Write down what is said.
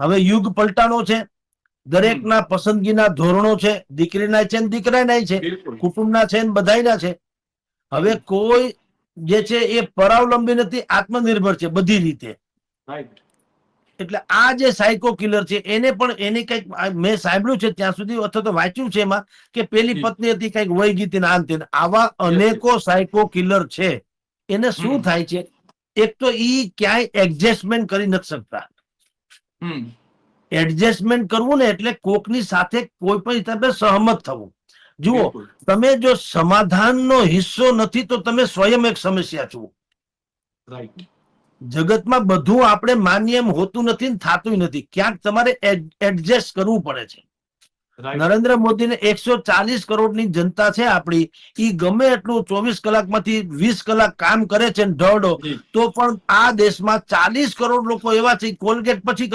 હવે યુગ પલટાનો છે. દરેકના પસંદગીના ધોરણો છે. દીકરીના છે ને દીકરાના છે. કુટુંબના છે ને બધાના છે. હવે કોઈ જે છે એ પરાવલંબી નથી આત્મનિર્ભર છે બધી રીતે. એટલે આ જે સાયકો કિલર છે એને પણ એને કંઈક મેં સાંભળ્યું છે ત્યાં સુધી અથવા તો વાંચ્યું છે એમાં કે પેલી પત્ની હતી કંઈક વહી ગઈ ના ને. આવા અનેકો સાયકો કિલર છે. એને શું થાય છે? એક તો ઈ ક્યાંય એડજસ્ટમેન્ટ કરી નથી શકતા. એડજસ્ટમેન્ટ કરવું ને એટલે કોકની સાથે કોઈ પણ હિસાબે સહમત થવું. જુઓ તમે જો સમાધાનનો હિસ્સો નથી તો તમે સ્વયં એક સમસ્યા છો રાઈટ. જગતમાં બધું આપણે માન્ય એમ હોતું નથી ને થતું નથી. ક્યાંક તમારે એડજસ્ટ કરવું પડે છે. નરેન્દ્ર નરેન્દ્ર મોદીને એકસો ચાલીસ કરોડની જનતા છે આપણી. ઈ ગમે એટલું ચોવીસ કલાકમાંથી વીસ કલાક કામ કરે છે ને ઢળો તો પણ આ દેશમાં ચાલીસ કરોડ લોકો એવા છે કોલગેટ પછી